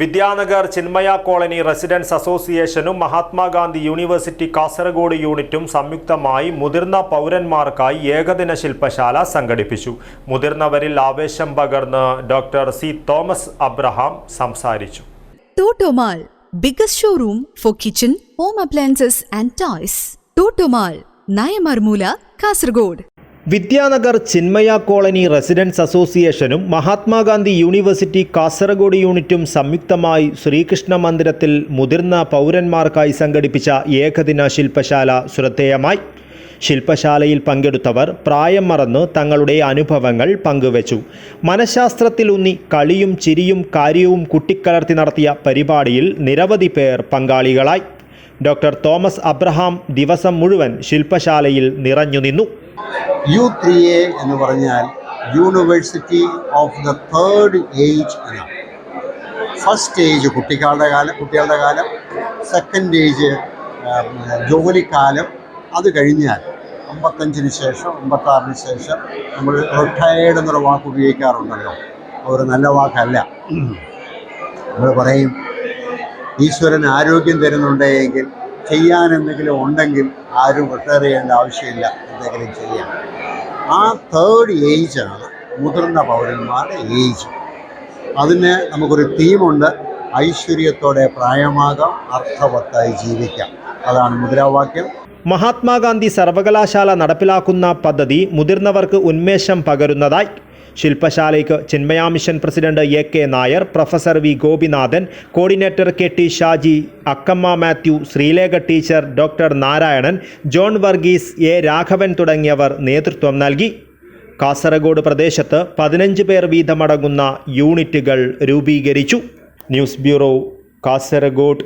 Vidyanagar Chinmaya colony residence അസോസിയേഷനും Mahatma Gandhi university Kasaragod യൂണിറ്റും സംയുക്തമായി മുതിർന്ന പൗരന്മാർക്കായി ഏകദിന ശില്പശാല സംഘടിപ്പിച്ചു മുതിർന്നവരിൽ ആവേശം പകർന്ന് ഡോക്ടർ സി തോമസ് അബ്രഹാം സംസാരിച്ചു Totomall biggest showroom for kitchen home appliances and toys. Totomall Nayamarmoola Kasargod. Vidyanagar Chinmaya colony residents അസോസിയേഷനും മഹാത്മാഗാന്ധി യൂണിവേഴ്സിറ്റി കാസർഗോഡ് യൂണിറ്റും സംയുക്തമായി ശ്രീകൃഷ്ണ മന്ദിരത്തിൽ മുതിർന്ന പൗരന്മാർക്കായി സംഘടിപ്പിച്ച ഏകദിന ശില്പശാല ശ്രദ്ധേയമായി ശില്പശാലയിൽ പങ്കെടുത്തവർ പ്രായം മറന്ന് തങ്ങളുടെ അനുഭവങ്ങൾ പങ്കുവച്ചു. മനഃശാസ്ത്രത്തിലൂന്നി കളിയും ചിരിയും കാര്യവും കുട്ടിക്കലർത്തി നടത്തിയ പരിപാടിയിൽ നിരവധി പേർ പങ്കാളികളായി. ഡോക്ടർ തോമസ് അബ്രഹാം ദിവസം മുഴുവൻ ശില്പശാലയിൽ നിറഞ്ഞു നിന്നു. യു ത്രീ എ എന്ന് പറഞ്ഞാൽ university of the third age എന്നാണ്. ഫസ്റ്റ് ഏജ് കുട്ടികളുടെ കാലം കുട്ടികളുടെ കാലം. സെക്കൻഡ് ഏജ് ജോലിക്കാലം. അത് കഴിഞ്ഞാൽ അമ്പത്തഞ്ചിന് ശേഷം അമ്പത്താറിന് ശേഷം നമ്മൾ റിട്ടയേർഡ് എന്നൊരു വാക്ക് ഉപയോഗിക്കാറുണ്ടല്ലോ. ഒരു നല്ല വാക്കല്ല. നമ്മൾ പറയും ഈശ്വരൻ ആരോഗ്യം തരുന്നുണ്ടെങ്കിൽ ചെയ്യാൻ എന്തെങ്കിലും ഉണ്ടെങ്കിൽ ആരും റിട്ടയർ ചെയ്യേണ്ട ആവശ്യമില്ല. എന്തെങ്കിലും ചെയ്യാൻ ആ തേർഡ് ഏജാണ് മുതിർന്ന പൗരന്മാരുടെ ഏജ് അതിന് നമുക്കൊരു തീമുണ്ട് ഐശ്വര്യത്തോടെ പ്രായമാകാം. അർത്ഥവത്തായി ജീവിക്കാം. അതാണ് മുദ്രാവാക്യം. മഹാത്മാഗാന്ധി സർവകലാശാല നടപ്പിലാക്കുന്ന പദ്ധതി മുതിർന്നവർക്ക് ഉന്മേഷം പകരുന്നതായി. ശില്പശാലയ്ക്ക് Chinmaya mission president A K Nair professor V Gopinathan coordinator K T Shaji Akkamma Mathew Sreelekha teacher doctor Narayanan John Varghese A Raghavan തുടങ്ങിയവർ നേതൃത്വം നൽകി. കാസർഗോഡ് പ്രദേശത്ത് പതിനഞ്ച് പേർ വീതമടങ്ങുന്ന യൂണിറ്റുകൾ രൂപീകരിച്ചു. News bureau Kasaragod.